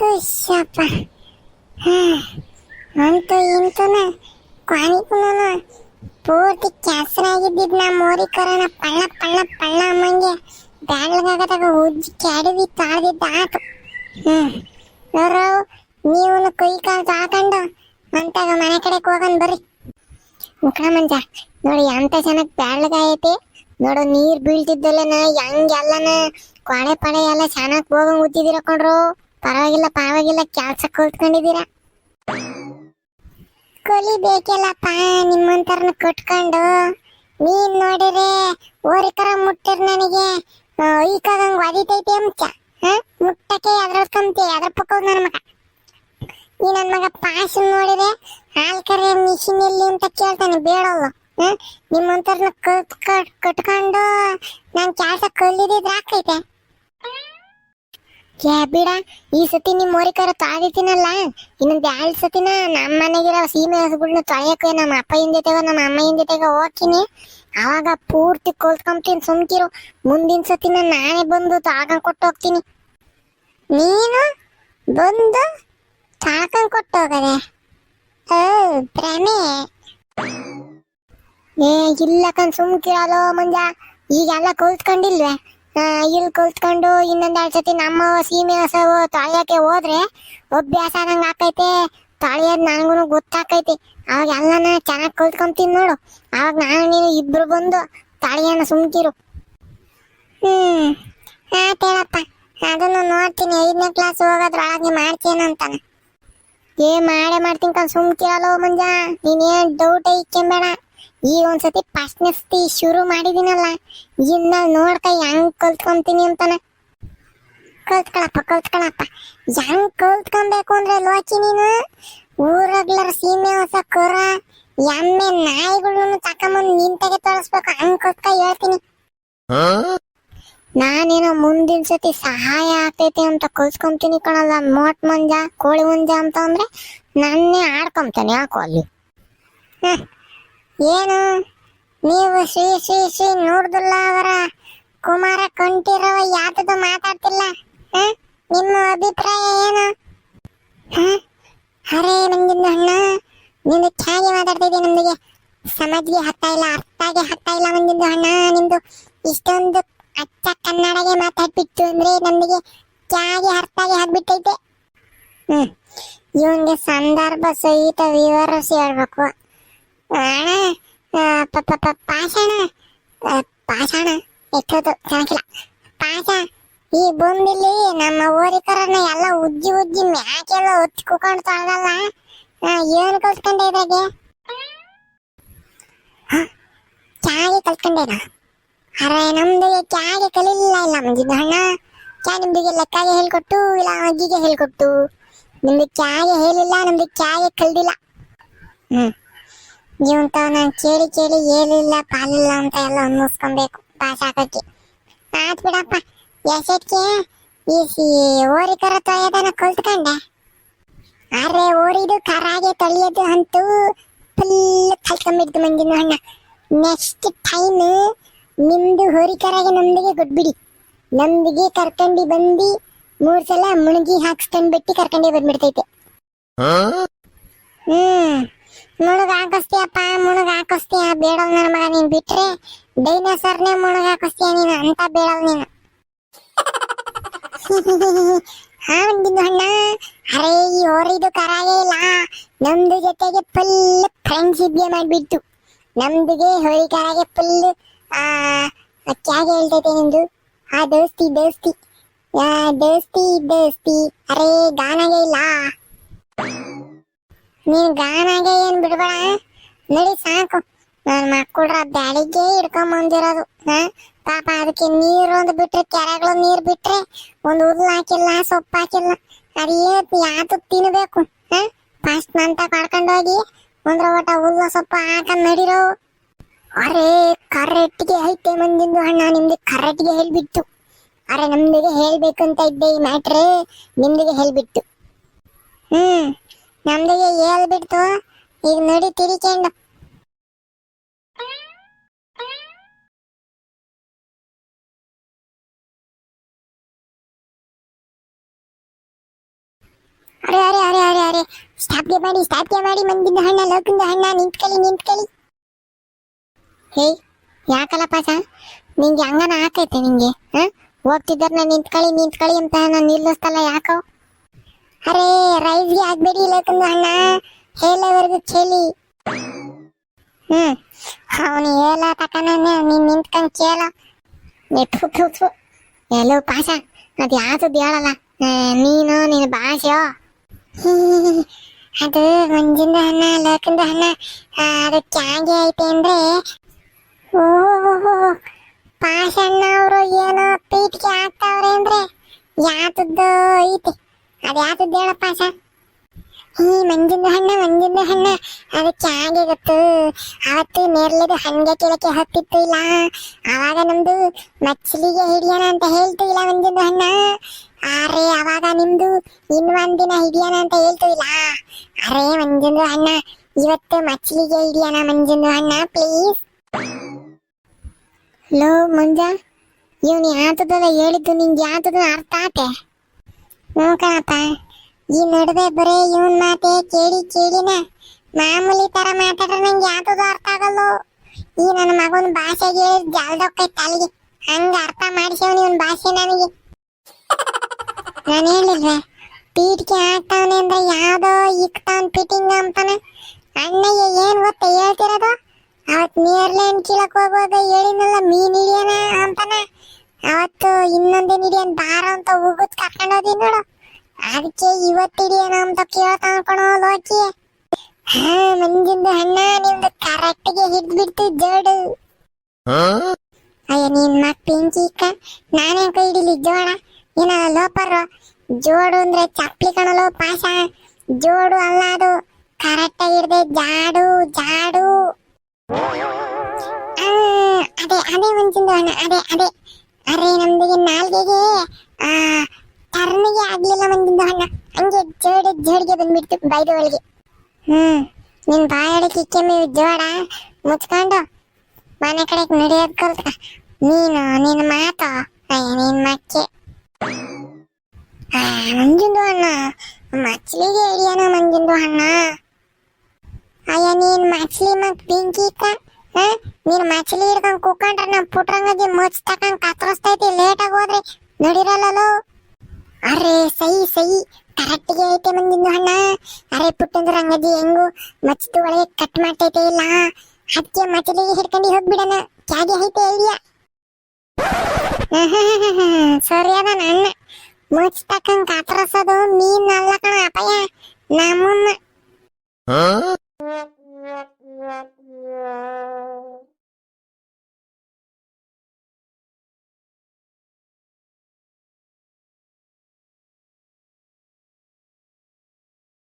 ಹುಷಪ್ಪ ಅಂತೂ ಇಂತೂನ ಕ್ವಾಣಿಕುನು ಪೂರ್ತಿ ಕ್ಯಾಸರಾಗಿದ್ದಿದ್ದು ನಾ ಮೋರಿ ಕರನ ಪಳ್ಳ ಪಳ್ಳ ಪಳ್ಳ ಅಮ್ಮಂಗೆ ಬ್ಯಾಳ್ಗಾಗದಾಗ ಉಜ್ಜಿ ಕೆಡವಿ ತಾಳ್ದಿದ್ದ ಆತು. ಹ್ಮ್, ನೋಡ್ರು ನೀವು ಕೈ ಕಾಲು ತಾಕೊಂಡು ಅಂತಾಗ ಮನೆ ಕಡೆಗೆ ಹೋಗನ್ ಬರ್ರಿ. ಮುಖ ಮಂಜ, ನೋಡಿ ಎಂತ ಚೆನ್ನಾಗಿ ಬ್ಯಾಳ್ಗಾಯೈತಿ ನೋಡು, ನೀರ್ ಬೀಳ್ತಿದ್ದಲ್ಲನ, ಹೆಂಗೆಲ್ಲನ ಕೊಳೆ ಪಳೆ ಎಲ್ಲ ಚೆನ್ನಾಗಿ ಹೋಗಂಗೆ ಉಜ್ಜಿದಿರ ಕೊಂಡ್ರು. ಪರವಾಗಿಲ್ಲ ಪರವಾಗಿಲ್ಲ ಕೆಲ್ಸ ಕೂಲಿ ಕಲಿಬೇಕಲ್ಲಪ್ಪ ನಿಮ್ಮಂತರನ್ನ ಕಟ್ಕೊಂಡು. ನೀನ್ ನೋಡಿದ್ರೆ ಓರಿಕರ ಮುಟ್ಟಿರ್ ನನಗೆ. ಈಕಾಗಂಗ್ ಒದಿತೈತಿ ಅಂಚ. ಹ? ಮುಟ್ಟಕ್ಕೆ ಎದ್ರಸ್ಕೊಂತಿ ಅದ್ರ ಪಕ್ಕ ನನ್ನ ಮಗ. ನೀ ನನ್ನ ಮಗ ಪಾಸ್ ನೋಡಿದ್ರೆ ಹಾಲ್ ಕರೆ ಮಿಷಿನ್ ಎಲ್ಲಿ ಅಂತ ಕೇಳ್ತಾನೆ ಬೇಡಲ್ಲ ಹ? ನಿಮ್ಮಂತರ್ನ ಕಟ್ ಕಟ್, ಕಟ್ಕೊಂಡು ನಾನ್ ಕೆಲಸ ಕಲಿದಿದ್ರೆ ಆಕೈತೆ ಏ ಬಿಡ, ಈ ಸತಿ ನಿಮ್ಮ ಮೋರಿಕರ ತೊಳೆದಿದ್ದೀನಲ್ಲ ಇನ್ನೊಂದು ಎರಡು ಸತಿನ ನಮ್ಮ ಮನೆಗಿರೋ ಸೀಮೆ ಹಸುಗಳನ್ನ ತೊಳೆಯಕ್ಕೆ ನಮ್ಮ ಅಪ್ಪ ಜೊತೆಗ ನಮ್ಮ ಅಮ್ಮ ಜೊತೆಗ ಹೋಗ್ತೀನಿ. ಆವಾಗ ಪೂರ್ತಿ ಕೊಲ್ತ್ಕೊಂತೀನಿ ಸುಮ್ಕಿರು. ಮುಂದಿನ ಸತಿನ ನಾನೇ ಬಂದು ತೊಳ್ಕೊಂಡ್ ಕೊಟ್ಟು ಹೋಗ್ತೀನಿ. ನೀನು ಬಂದು ತೊಳ್ಕೊಂಡ್ ಕೊಟ್ಟು ಹೋಗದೆ? ಓ ಭ್ರಮೆ ಏ, ಇಲ್ಲ ಕಣ್ ಸುಮ್ಕಿರಲ್ಲ ಮಂಜ. ಈಗೆಲ್ಲ ಕಲ್ತ್ಕೊಂಡಿಲ್ವೇ? ಇಲ್ಲಿ ಕಲ್ತ್ಕೊಂಡು ಇನ್ನೊಂದೆರಡು ಸತಿ ನಮ್ಮ ಸೀಮೆ ಹಸವು ತೊಳೆಯಕ್ಕೆ ಹೋದ್ರೆ ಅಭ್ಯಾಸ ಆದಂಗ ಆಕೈತೆ. ತೊಳೆಯೋದ್ ನನಗೂ ಗೊತ್ತಾಕೈತಿ. ಅವಾಗ ಎಲ್ಲನ ಚೆನ್ನಾಗಿ ಕಲ್ತ್ಕೊಂತೀನಿ ನೋಡು. ಅವಾಗ ನಾನು, ನೀನು ಇಬ್ರು ಬಂದು ತಾಳಿಯನ್ನ ಸುಮ್ಕಿರು. ಹ್ಮ್. ಆತೇಳಪ್ಪ ಅದನ್ನು ನೋಡ್ತೀನಿ. ಐದನೇ ಕ್ಲಾಸ್ ಹೋಗೋದ್ರೊಳಗೆ ಮಾಡ್ತೀನಿ ಅಂತಾನೆ. ಏ, ಮಾಡೇ ಮಾಡ್ತೀನಿ ಕಣ್. ಸುಮ್ಕಿರಲ್ಲೋ ಮಂಜ. ನೀನೇನ್ ಡೌಟ್ ಇಕ್ಕೆಂಬೇಡ ಈಗ ಒಂದ್ಸತಿ ಫಸ್ಟ್ನೆಸ್ತಿ ಶುರು ಮಾಡಿದಿನಲ್ಲ ಇನ್ನ ನೋಡ್ಕ ಹೆಂಗ್ ಕಲ್ತ್ಕೊಂತೀನಿ ಅಂತಾನೆ. ಕಲ್ತ್ಕೊಳಪ್ಪ ಕಲ್ತ್ಕೊಳಪ್ಪ. ಹೆಂಗ್ ಕಲ್ತ್ಕೊಬೇಕು ಅಂದ್ರೆ ಲೋಚಿ ನೀನು? ಊರಗ್ಲರ ಸೀಮೆ ಹೊಸ ಕೊರ, ಎಮ್ಮೆ ನಾಯಿಗಳನ್ನು ತಕೊಂಬಂದು ನಿಂತಾಗೆ ತೋರಿಸ್ಬೇಕು ಹಂಗ್ ಕಲ್ತ್ಕ ಹೇಳ್ತೀನಿ. ನಾನೇನೋ ಮುಂದಿನ ಸತಿ ಸಹಾಯ ಆಗ್ತೈತೆ ಅಂತ ಕಲ್ಸ್ಕೊಂತೀನಿ ಕಣಲ್ಲ, ಮೋಟ್ ಮಂಜ, ಕೋಳಿ ಮುಂಜ ಅಂತ ಅಂದ್ರೆ ನನ್ನೇ ಆಡ್ಕೊಂತಾನೆ ಯಾಕೋ ಅಲ್ಲಿ. ಏನು? ನೀವು ಶ್ರೀ ಶ್ರೀ ಶ್ರೀ ನೂರ್ದುಲ್ಲಾ ಅವರ ಕುಮಾರ ಕಂಠೀರವ ಯಾತದು ಮಾತಾಡ್ತಿಲ್ಲ? ನಿಮ್ಮ ಅಭಿಪ್ರಾಯ ಏನು? ಅರೆ ನಂಗಿಂದ ಅಣ್ಣ, ನಿಂದು ಚೆನ್ನಾಗಿ ಮಾತಾಡ್ತಿದ್ದೆ ನಮ್ದಿಗೆ? ಸಮಾಜ್ಗೆ ಹತ್ತಾ ಇಲ್ಲ, ಅರ್ಥಾಗೆ ಹತ್ತಾ ಇಲ್ಲ ಮಂದಿಂದು ಅಣ್ಣ, ನಿಮ್ದು ಇಷ್ಟೊಂದು ಅಚ್ಚ ಕನ್ನಡಗೆ ಮಾತಾಡ್ಬಿಟ್ಟು ಅಂದ್ರೆ ನಮ್ದಿಗೆ ಚೆನ್ನಾಗಿ ಅರ್ಥಾಗಿ ಹಾಕ್ಬಿಟ್ಟೈತೆ ಹ್ಮ್ ಇವನ್ಗೆ ಸಂದರ್ಭ ಸಹಿತ ವಿವರಿಸಿ ಹೇಳ್ಬೇಕು. ಪಾಷಾಣ. ಪಾಷಾಣ ಎಷ್ಟೊತ್ತು ಚೆನ್ನಾಗಿಲ್ಲ. ಪಾಷ, ಈ ಬಂದಿಲ್ಲಿ ನಮ್ಮ ಓರಿಕರನ್ನ ಎಲ್ಲ ಉಜ್ಜಿ ಉಜ್ಜಿ ಮ್ಯಾಕೆಲ್ಲ ಹೊತ್ತಿ ಕುಕೊಂಡು ತೊಳೆದಲ್ಲ? ಏನು ಕಲ್ತ್ಕೊಂಡೆ ಇದ್ರಾಗೆ? ಚಾಗೆ ಕಲ್ತ್ಕೊಂಡೇನ? ಅರೆ, ನಮ್ದು ಚಾಗೆ ಕಲೀಲಿಲ್ಲ ಇಲ್ಲ ನಮ್ದಿದ್ದು ಅಣ್ಣ. ಚಾ ನಿಮ್ದಿಗೆ ಲೆಕ್ಕಾಗೆ ಹೇಳ್ಕೊಟ್ಟು ಇಲ್ಲ ಅಜ್ಜಿಗೆ ಹೇಳ್ಕೊಟ್ಟು? ನಿಮ್ದು ಚಾಗೆ ಹೇಳಿಲ್ಲ, ನಮ್ದು ಚಾಗೆ ಕಲ್ದಿಲ್ಲ. ಹ್ಮ್. ಇವಂತ ನಾನು ಕೇಳಿ ಕೇಳಿ ಏನಿಲ್ಲ ಪಾಲಿಲ್ಲ ಅಂತ ಎಲ್ಲ ಅನ್ನಿಸ್ಕೊಬೇಕು. ಪಾಸ್ ಹಾಕಕ್ಕೆ ಆತ್ ಬಿಡಪ್ಪ ಎಸೆಟ್ಗೆ ಈ ಸಿ ಓರಿಕರ ತೊಳೆಯೋದನ್ನ ಕಲ್ತ್ಕೊಂಡೆ. ಅರೆ ಓರಿದು ಕರಾಗೆ ತೊಳೆಯೋದು ಅಂತೂ ಫುಲ್ ಕಲ್ತ್ಕೊಂಬಿಡ್ತು ಮಂದಿನ ಅಣ್ಣ ನೆಕ್ಸ್ಟ್ ಟೈಮ್ ನಿಮ್ದು ಹೋರಿಕರಾಗೆ ನಮ್ದಿಗೆ ಕೊಟ್ಬಿಡಿ. ನಮ್ದಿಗೆ ಕರ್ಕಂಡಿ ಬಂದು ಮೂರ್ ಸಲ ಮುಣಗಿ ಹಾಕ್ಸ್ಕೊಂಡ್ಬಿಟ್ಟು ಕರ್ಕೊಂಡೇ ಬಂದ್ಬಿಡ್ತೈತೆ. ಹ್ಮ್. ಮುಳುಗ್ ಹಾಕಿಸ್ತೀಯಪ್ಪ ಮುಳುಗ್ ಹಾಕಿಸ್ತೀಯ ಬೇಡವ್ ನನ್ನ ಮಗ ನೀನ್ ಬಿಟ್ರೆ. ಡೈನೋಸರ್ನೇ ಮುಳುಗ್ ಹಾಕಿಸ್ತೀಯ ನೀನು, ಅಂತ ಬೇಡವ್ ನೀನು. ಹಾ ಬಂದಿದ್ದು ಅಣ್ಣ. ಅರೆ, ಈ ಹೊರಿದು ಕರಾಗೇ ಇಲ್ಲ. ನಮ್ದು ಜೊತೆಗೆ ಫುಲ್ ಫ್ರೆಂಡ್ಶಿಪ್ಗೆ ಮಾಡಿಬಿಟ್ಟು ನಮ್ದಿಗೆ ಹೊರಿ ಕರಾಗೆ ಫುಲ್ ಆ ಕ್ಯಾಗೆ ಹೇಳ್ತೈತೆ ನಿಮ್ದು ಆ, ದೋಸ್ತಿ ದೋಸ್ತಿ. ದೋಸ್ತಿ ದೋಸ್ತಿ. ಅರೆ, ಗಾನಾಗೆ ಇಲ್ಲ. ನೀನ್ ಗಾನಾಗೆ ಏನ್ ಬಿಡ್ಬೇಡ ನಡಿ ಸಾಕು. ನನ್ ಮಕ್ಕಳ ಬ್ಯಾಡಿಗೆ ಹಿಡ್ಕೊಂಡ್ ಬಂದಿರೋದು ಹಾ ಪಾಪ ಅದಕ್ಕೆ ನೀರು ಒಂದು ಬಿಟ್ರೆ, ಕೆರೆಗಳು ನೀರ್ ಬಿಟ್ರೆ ಒಂದು ಉದ್ಲು ಹಾಕಿಲ್ಲ, ಸೊಪ್ಪು ಹಾಕಿಲ್ಲ. ಅದೇನು ಯಾತು ತಿನ್ಬೇಕು ಹಾ ಫಸ್ಟ್ ನಂತ ಕರ್ಕೊಂಡು ಹೋಗಿ ಒಂದ್ರ ಒಟ್ಟ ಹುಲ್ಲ, ಸೊಪ್ಪು ಹಾಕೊಂಡ್ ನಡಿರೋ. ಅರೆ ಕರೆಕ್ಟ್ಗೆ ಐತೆ ಮಂದಿಂದು ಅಣ್ಣ, ನಿಮ್ದು ಕರೆಕ್ಟ್ಗೆ ಹೇಳ್ಬಿಟ್ಟು. ಅರೆ, ನಮ್ದಿಗೆ ಅಂತ ಇದ್ದೆ ಈ ಮ್ಯಾಟ್ರೆ, ನಿಮ್ದಿಗೆ ಹೇಳ್ಬಿಟ್ಟು. ಹ್ಮ್. ನಮ್ದಿಗೆ ಹೇಳ್ಬಿಡ್ತು. ಈಗ ನೋಡಿ ತಿರಿಕೊಂಡು ಸ್ಟಾಪ್ಗೆ ಮಾಡಿ ಸ್ಟಾಪ್ಗೆ ಮಾಡಿ ಮಂಜಿಂದ ಹಣ್ಣ, ಲೋಕಿಂದ ಹಣ್ಣ ನಿಂತ್ಕೊಳ್ಳಿ ನಿಂತ್ಕೊಳ್ಳಿ ಹೇ ಯಾಕಲ್ಲಪ್ಪ ಸ ನಿಂಗೆ ಹಂಗನ ಹಾಕೈತೆ ನಿಂಗೆ, ಹ? ನಾನು ನಿಂತ್ಕಳಿ ನಿಂತ್ಕಳಿ ಅಂತ ನಾನು ನಿಲ್ಲಿಸ್ತಲ್ಲ ಯಾಕೋ? ಅರೇ ರೈಸ್ಗೆ ಆಗ್ಬೇಡಿ ಲೋಕಿಂದ ಅಣ್ಣ ಹೇಳವರೆಗೂ ಚೇಲಿ ಹ್ಮ್. ಅವನು ಹೇಳ ತಕನೇ ನೀನ್ ನಿಂತ್ಕೊಂಡ್ ಕೇಳ. ಥು ಥು ಎಲ್ಲೋ ಪಾಸ ಅದು ಯಾವ್ದು ಹೇಳಲ್ಲ. ನೀನು ನಿನ್ನ ಭಾಷೆಯೋ. ಅದು ಮಂಜಿಂದ ಹಣ್ಣ ಲೋಕಂದ ಹಣ್ಣ. ಆ, ಅದು ಕ್ಯಾಂಗೆ ಐತೆ ಅಂದ್ರೆ. ಓಹೋ ಪಾಷಣ್ಣ ಅವರು ಏನೋ ಪೀಠಿಗೆ ಹಾಕ್ತಾವ್ರೆ ಅಂದ್ರೆ. ಯಾತದ್ದು ಐತಿ. ಅದು ಯಾತದ್ದು ಸರ್ ಈ ಮಂಜಿನ ಹಣ್ಣ ಮಂಜಿನ ಹಣ್ಣ. ಅದಕ್ಕೆ ಹಾಗೆ ಗೊತ್ತು. ಅವತ್ತು ನೇರ್ಲೆದು ಹಂಗೆ ಕೆಳಕ್ಕೆ ಹತ್ತಿತ್ತು ಇಲ್ಲ. ಆವಾಗ ನಮ್ದು ಮಚ್ಚಲಿಗೆ ಹಿಡಿಯೋಣ ಅಂತ ಹೇಳ್ತು ಇಲ್ಲ ಮಂಜಿನ ಹಣ್ಣ. ಅರೆ ಅವಾಗ ನಿಮ್ದು ಇನ್ನೊಂದಿನ ಹಿಡಿಯೋಣ ಅಂತ ಹೇಳ್ತು ಇಲ್ಲ. ಅರೆ ಮಂಜಿನ ಹಣ್ಣ. ಇವತ್ತು ಮಚ್ಚಲಿಗೆ ಹಿಡಿಯೋಣ ಮಂಜಿಂದು ಹಣ್ಣ, ಪ್ಲೀಸ್. ಹಲೋ ಮಂಜ. ಇವನು ಯಾತದ ಹೇಳಿದ್ದು ನಿಂಗೆ ಯಾತದ ಅರ್ಥ ಆತೆ? ಹ್ಞೂ ಈ ನಡುವೆ ಬರೀ ಇವನ್ ಮಾತೆ ಕೇಳಿ ಕೇಳಿನ ಮಾಮೂಲಿ ತರ ಮಾತಾಡ್ರೆ ನಂಗೆ ಯಾತದು ಅರ್ಥ ಆಗಲ್ಲ. ಈ ನನ್ನ ಮಗನ ಭಾಷೆಗೆ ಜಾಲ್ದೊಕ್ಕೈ ತಲೆಗೆ ಹಂಗ ಅರ್ಥ ಮಾಡಿಸವನು ಇವನ್ ಭಾಷೆ ನನಗೆ. ನಾನು ಹೇಳಿಲ್ವೇ, ಪೀಠಿಗೆ ಹಾಕ್ತಾವನೆ ಅಂದ್ರೆ ಯಾವ್ದೋ ಇಕ್ತಾವನ್ ಫಿಟ್ಟಿಂಗ್ ಅಂತಾನೆ. ಅಣ್ಣಯ್ಯ ಏನ್ ಗೊತ್ತ ಹೇಳ್ತಿರೋದು? ಅವತ್ ನೀರ್ಲೇನ್ ಕೀಳಕ್ ಹೋಗುವಾಗ ಹೇಳಿನಲ್ಲ ಮೀನ್ ಹಿಡಿಯೋಣ ಅಂತಾನ. ಅವತ್ತು ಇನ್ನೊಂದೇನ್ ಹಿಡಿಯನ್ ಬಾರ ಅಂತ ಉಗುತ್ ಕರ್ಕೊಂಡು ಹೋದಿ ನೋಡು. ಅದಕ್ಕೆ ಇವತ್ತು ಹಿಡಿಯೋಣ ಅಂತ ಕೇಳ್ತಾ ಕಣೋ ಲೋಕಿ. ಹಾ ಮಂಜಿಂದ ಹಣ್ಣ ನಿಮ್ದು ಕರೆಕ್ಟ್ಗೆ ಹಿಡ್ದು ಬಿಡ್ತು ಜೋಡು. ಅಯ್ಯ ನೀನ್ ಮಕ್ ಪಿಂಕಿ ಇಕ್ಕ ನಾನೇ ಕೈ ಹಿಡಿಲಿ ಜೋಡ. ಏನ ಲೋಪರ್? ಜೋಡು ಅಂದ್ರೆ ಚಪ್ಲಿ ಕಣಲು ಪಾಶ ಜೋಡು ಅಲ್ಲ ಅದು ಕರೆಕ್ಟ್ ಆಗಿ ಹಿಡ್ದೆ ಜಾಡು ಜಾಡು. ಅದೇ ಅದೇ ಮಂಜಿಂದ ಹಣ್ಣ ಅದೇ ಅದೇ. ಅರೆ ನಮ್ದಿಗೆ ನಾಲ್ಗೆಗೆ, ಆ ಟರ್ನಿಗೆ ಆಗ್ಲಿಲ್ಲ ಮಂಜಿಂದ ಹಣ್ಣ ಹಂಗೆ ಜೋಡಿ ಜೋಡಿಗೆ ಬಂದ್ಬಿಡ್ತು ಬೈದು ಒಳಗೆ. ಹ್ಮ್, ನಿನ್ ಬಾಯೊಳಗೆ ಕೆಮ್ಮಿ ಜೋಡ. ಮುಚ್ಕೊಂಡು ಮನೆ ಕಡೆಗೆ ನಡೆಯೋದ್ ಕಲ್ತ ನೀನು ನಿನ್ನ ಮಾತ ನಿನ್ ಮಕ್ಕೆ ಮಂಜುಂದು ಅಣ್ಣ ಮಚ್ಲಿಗೆ ಹಿಡಿಯೋಣ ಮಂಜುಂದು ಅಣ್ಣ. ಅಯ್ಯ, ನೀನ್ ಮಚ್ಲಿ ಮತ್ ಬೆಂಕಿ ಹ? ನೀನ್ ಮಚ್ಲಿ ಹಿಡ್ಕೊಂಡ್ ಕೂಕೊಂಡ್ರೆ ನಮ್ ಪುಟ್ರಂಗಜಿ ಮಚ್ ತಕೊಂಡ್ ಕತ್ರಿಸ್ತೈತಿ ಲೇಟ್ ಆಗೋದ್ರಿ ನಡಿರಲ್ಲೋ ಅರೆ, ಸೈ ಸೈ, ಕರೆಕ್ಟ್ಗೆ ಐತೆ ಹಣ್ಣ ಅರೆ ಪುಟ್ಟಂದ್ರ ರಂಗಜಿ ಹೆಂಗು ಒಳಗೆ ಕಟ್ ಮಾಡ್ತೈತೆ ಇಲ್ಲ? ಅದಕ್ಕೆ ಮಚ್ಲಿಗೆ ಹಿಡ್ಕೊಂಡು ಹೋಗ್ಬಿಡಣ. ಕ್ಯಾಗೆ ಐತೆ ಐಡಿಯಾ? ಸರಿ ಅದ ನನ್ನ. ಮುಚ್ ತಕ್ಕಂಗ್ ಕಾತ್ರಸೋದು ಮೀನ್ ಅಲ್ಲ ಕಣ ಅಪಾಯ